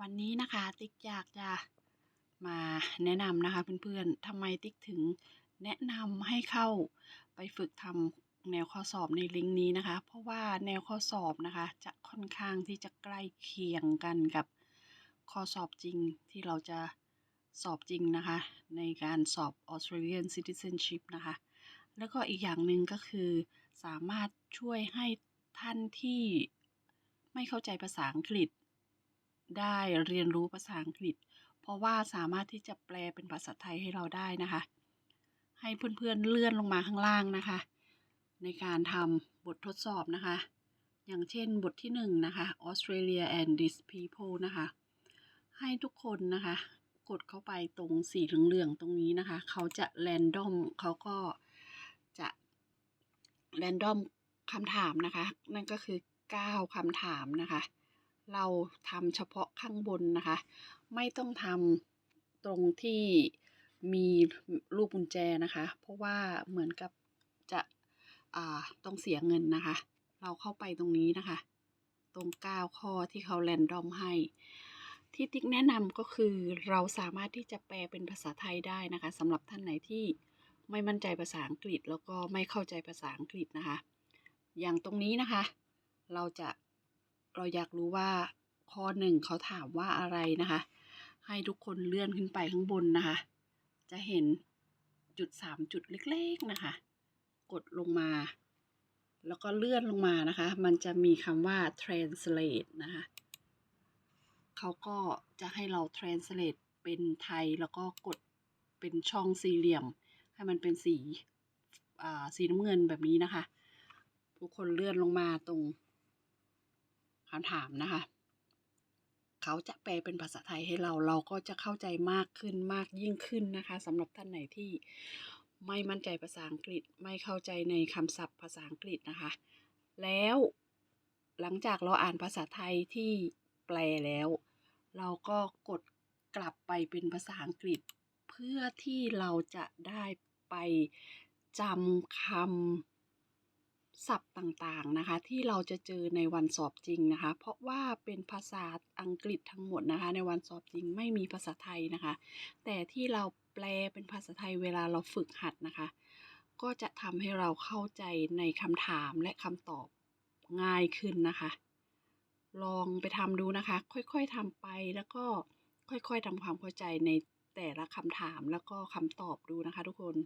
วันนี้นะคะติ๊กอยากจะมาแนะนำนะคะเพื่อนๆทำไมติ๊กถึงแนะนำให้เข้าไปฝึกทำแนวข้อสอบในลิงก์นี้นะคะ เพราะว่าแนวข้อสอบนะคะ จะค่อนข้างที่จะใกล้เคียงกันกับข้อสอบจริงที่เราจะสอบจริงนะคะ ในการสอบ Australian Citizenship นะคะ แล้วก็อีกอย่างหนึ่งก็คือสามารถช่วยให้ท่านที่ไม่เข้าใจภาษาอังกฤษ ได้เรียนรู้ภาษาอังกฤษ เพราะว่าสามารถที่จะแปลเป็นภาษาไทยให้เราได้นะคะ ให้เพื่อนๆเลื่อนลงมาข้างล่างนะคะ ในการทำบททดสอบนะคะ อย่างเช่นบทที่หนึ่งนะคะ Australia and these people นะคะ ให้ทุกคนนะคะ กดเข้าไปตรงสีเหลืองๆตรงนี้นะคะ เขาจะแรนดอมเขาก็จะแรนดอมคำถามนะคะ นั่นก็คือ 9คำถามนะคะ เราทำเฉพาะข้างบนนะคะ ไม่ต้องทำตรงที่มีรูปกุญแจนะคะ เพราะว่าเหมือนกับจะต้องเสียเงินนะคะ เราเข้าไปตรงนี้นะคะ ตรง 9 ข้อที่เขาแรนดอมให้ ที่ติ๊กแนะนำก็คือเราสามารถที่จะแปลเป็นภาษาไทยได้นะคะสำหรับท่านไหนที่ไม่มั่นใจภาษาอังกฤษ แล้วก็ไม่เข้าใจภาษาอังกฤษนะคะ อย่างตรงนี้นะคะ เราจะ เราอยากรู้ว่าข้อหนึ่งเขาถามว่าอะไรนะคะ ให้ทุกคนเลื่อนขึ้นไปข้างบนนะคะ จะเห็นจุดสามจุดเล็กๆนะคะ กดลงมา แล้วก็เลื่อนลงมานะคะ มันจะมีคำว่า translate นะคะเขาก็จะให้เรา translate เป็นไทยแล้วก็กดเป็นช่องสี่เหลี่ยม ให้มันเป็นสีอ่าสีน้ำเงินแบบนี้นะคะ ทุกคนเลื่อนลงมาตรง คำถามนะคะ เขาจะแปลเป็นภาษาไทยให้เราเราก็จะเข้าใจมากขึ้นมากยิ่งขึ้นนะคะสำหรับท่านไหนที่ไม่มั่นใจภาษาอังกฤษไม่เข้าใจในคำศัพท์ภาษาอังกฤษนะคะ แล้วหลังจากเราอ่านภาษาไทยที่แปลแล้ว เราก็กดกลับไปเป็นภาษาอังกฤษ เพื่อที่เราจะได้ไปจำคำ ศัพท์ต่างๆนะคะ ที่เราจะเจอในวันสอบจริงนะคะ เพราะว่าเป็นภาษาอังกฤษทั้งหมดนะคะ ในวันสอบจริงไม่มีภาษาไทยนะคะ แต่ที่เราแปลเป็นภาษาไทยเวลาเราฝึกหัดนะคะ ก็จะทำให้เราเข้าใจในคำถามและคำตอบง่ายขึ้นนะคะ ลองไปทำดูนะคะ ค่อยๆทำไปแล้วก็ค่อยๆทำความเข้าใจในแต่ละคำถามแล้วก็คำตอบดูนะคะทุกคน